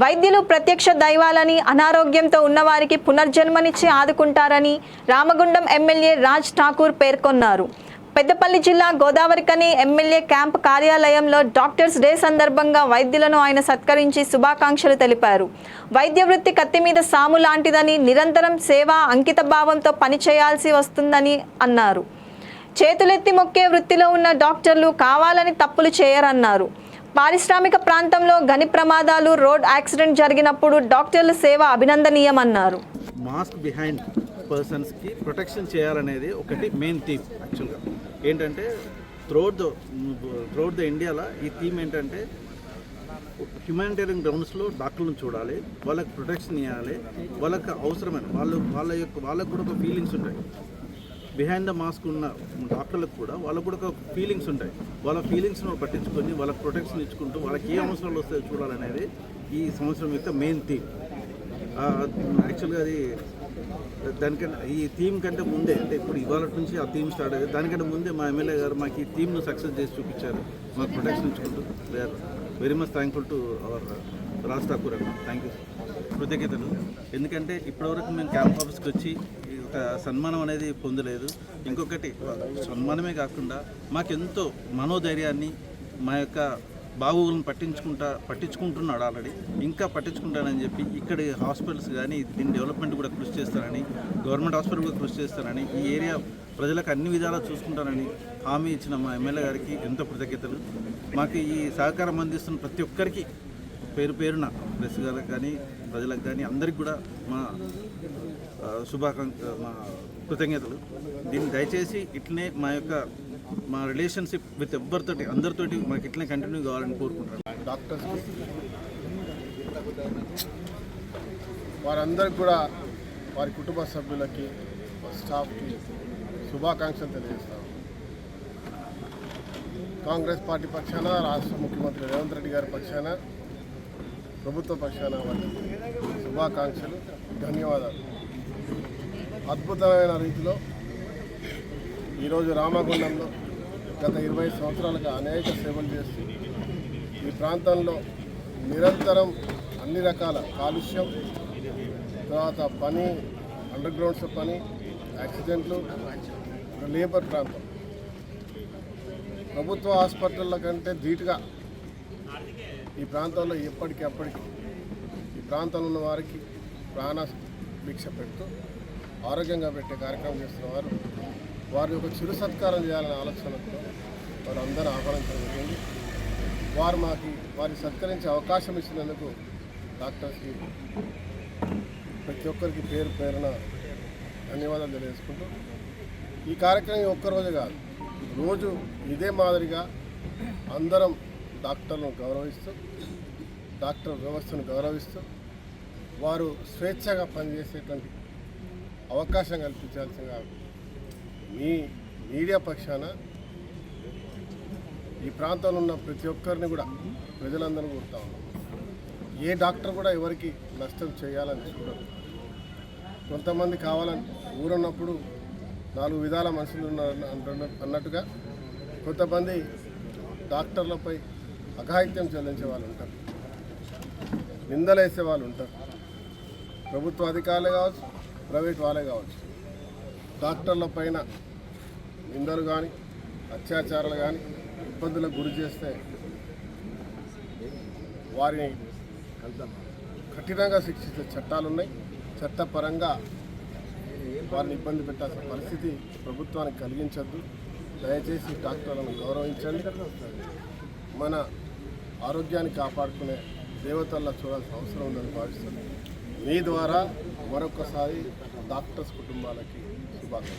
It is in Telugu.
వైద్యులు ప్రత్యక్ష దైవాలని అనారోగ్యంతో ఉన్నవారికి పునర్జన్మనిచ్చి ఆదుకుంటారని రామగుండం ఎమ్మెల్యే రాజ్ ఠాకూర్ పేర్కొన్నారు. పెద్దపల్లి జిల్లా గోదావరికని ఎమ్మెల్యే క్యాంప్ కార్యాలయంలో డాక్టర్స్ డే సందర్భంగా వైద్యులను ఆయన సత్కరించి శుభాకాంక్షలు తెలిపారు. వైద్య వృత్తి కత్తి మీద సాము లాంటిదని నిరంతరం సేవ అంకిత భావంతో పనిచేయాల్సి వస్తుందని అన్నారు. చేతులెత్తి మొక్కే వృత్తిలో ఉన్న డాక్టర్లు కావాలని తప్పులు చేయరన్నారు. పారిశ్రామిక ప్రాంతంలో గని ప్రమాదాలు రోడ్ యాక్సిడెంట్ జరిగినప్పుడు డాక్టర్ల సేవ అభినందనీయమన్నారు. మాస్క్ బిహైండ్ పర్సన్స్కి ప్రొటెక్షన్ చేయాలనేది ఒకటి మెయిన్ థీమ్ యాక్చువల్గా ఏంటంటే త్రోట్ ద త్రోట్ ద ఇండియాలో ఈ థీమ్ ఏంటంటే హ్యుమానిటేరియన్ గ్రౌండ్స్లో డాక్టర్లను చూడాలి వాళ్ళకి ప్రొటెక్షన్ ఇవ్వాలి వాళ్ళకి అవసరమైన వాళ్ళు వాళ్ళ యొక్క వాళ్ళకు కూడా ఒక ఫీలింగ్స్ ఉంటాయి. బిహైండ్ ద మాస్క్ ఉన్న డాక్టర్లకు కూడా వాళ్ళకు కూడా ఒక ఫీలింగ్స్ ఉంటాయి. వాళ్ళ ఫీలింగ్స్ను పట్టించుకొని వాళ్ళకి ప్రొటెక్షన్ ఇచ్చుకుంటూ వాళ్ళకి ఏ అవసరాలు వస్తాయో చూడాలనేది ఈ సంవత్సరం యొక్క మెయిన్ థీమ్ యాక్చువల్గా అది దానికంటే ఈ థీమ్ కంటే ముందే అంటే ఇప్పుడు ఇవాళ నుంచి ఆ థీమ్ స్టార్ట్ అయ్యింది దానికంటే ముందే మా ఎమ్మెల్యే గారు మాకు ఈ థీమ్ను సక్సెస్ చేసి చూపించారు. మాకు ప్రొటెక్షన్ ఇచ్చుకుంటూ. We are very much thankful to our Raj Thakur అన్న. థ్యాంక్ యూ కృతజ్ఞతలు. ఎందుకంటే ఇప్పటివరకు మేము క్యాంప్ ఆఫీస్కి వచ్చి సన్మానం అనేది పొందలేదు. ఇంకొకటి సన్మానమే కాకుండా మాకెంతో మనోధైర్యాన్ని మా యొక్క బాగోగులను పట్టించుకుంటా పట్టించుకుంటున్నాడు ఆల్రెడీ. ఇంకా పట్టించుకుంటానని చెప్పి ఇక్కడ హాస్పిటల్స్ కానీ దీని డెవలప్మెంట్ కూడా కృషి చేస్తానని గవర్నమెంట్ హాస్పిటల్ కూడా కృషి చేస్తానని ఈ ఏరియా ప్రజలకు అన్ని విధాలా చూసుకుంటానని హామీ ఇచ్చిన మా ఎమ్మెల్యే గారికి ఎంతో కృతజ్ఞతలు. మాకు ఈ సహకారం అందిస్తున్న ప్రతి ఒక్కరికి పేరు పేరున ప్రెస్ గారికి కానీ ప్రజలకు కానీ అందరికి కూడా మా శుభాకాంక్ష మా కృతజ్ఞతలు. దీన్ని దయచేసి ఇట్లనే మా యొక్క మా రిలేషన్షిప్ విత్ ఎవ్వరితోటి అందరితోటి మాకు ఇట్లనే కంటిన్యూ కావాలని కోరుకుంటున్నాను డాక్టర్స్కి వారందరికి కూడా వారి కుటుంబ సభ్యులకి స్టాఫ్కి శుభాకాంక్షలు తెలియజేస్తాం. కాంగ్రెస్ పార్టీ పక్షాన రాష్ట్ర ముఖ్యమంత్రి రేవంత్ రెడ్డి గారి పక్షాన ప్రభుత్వ పక్షాన వారికి శుభాకాంక్షలు ధన్యవాదాలు. అద్భుతమైన రీతిలో ఈరోజు రామగుండంలో గత ఇరవై సంవత్సరాలుగా అనేక సేవలు చేస్తూ ఈ ప్రాంతంలో నిరంతరం అన్ని రకాల కాలుష్యం తర్వాత పని అండర్ గ్రౌండ్స్ పని యాక్సిడెంట్లు లేబర్ ప్రాంతం. ప్రభుత్వ హాస్పిటళ్ళ కంటే ధీటుగా ఈ ప్రాంతంలో ఎప్పటికప్పటికి ఈ ప్రాంతంలో ఉన్న వారికి ప్రాణ భిక్ష పెడుతూ ఆరోగ్యంగా పెట్టే కార్యక్రమం చేస్తున్న వారు వారి ఒక చిరు సత్కారం చేయాలనే ఆలోచనతో వారు అందరూ ఆహ్వానించడం జరిగింది వారు మాకు వారి సత్కరించే అవకాశం ఇచ్చినందుకు డాక్టర్స్కి ప్రతి ఒక్కరికి పేరు పేరున ధన్యవాదాలు తెలియజేసుకుంటూ ఈ కార్యక్రమం ఒక్కరోజు కాదు రోజు ఇదే మాదిరిగా అందరం డాక్టర్లను గౌరవిస్తూ డాక్టర్ వ్యవస్థను గౌరవిస్తూ వారు స్వేచ్ఛగా పనిచేసేటువంటి అవకాశం కల్పించాల్సిందిగా మీ మీడియా పక్షాన ఈ ప్రాంతంలో ఉన్న ప్రతి ఒక్కరిని కూడా ప్రజలందరూ కోరుతా ఉన్నాం. ఏ డాక్టర్ కూడా ఎవరికి నష్టం చేయాలని చూడరు. కొంతమంది కావాలని ఊరున్నప్పుడు నాలుగు విధాల మనుషులు ఉన్నారు అంటున్న- అన్నట్టుగా కొంతమంది డాక్టర్లపై అఘాయిత్యం చెల్లించే వాళ్ళు ఉంటారు. నిందలేసే వాళ్ళు ఉంటారు. ప్రభుత్వ అధికారులు కావచ్చు ప్రైవేట్ వాళ్ళే కావచ్చు. డాక్టర్ల పైన నిందలు కానీ అత్యాచారాలు కానీ ఇబ్బందులకు గురి చేస్తే వారిని కఠినంగా శిక్షించే చట్టాలు ఉన్నాయి. చట్టపరంగా వారిని ఇబ్బంది పెట్టాల్సిన పరిస్థితి ప్రభుత్వానికి కలిగించద్దు. దయచేసి డాక్టర్లను గౌరవించండి. మన ఆరోగ్యాన్ని కాపాడుకునే దేవతల్లా చూడాల్సిన అవసరం ఉందని భావిస్తున్నాను. మీ ద్వారా మరొకసారి డాక్టర్స్ కుటుంబాలకి శుభాకాంక్షలు.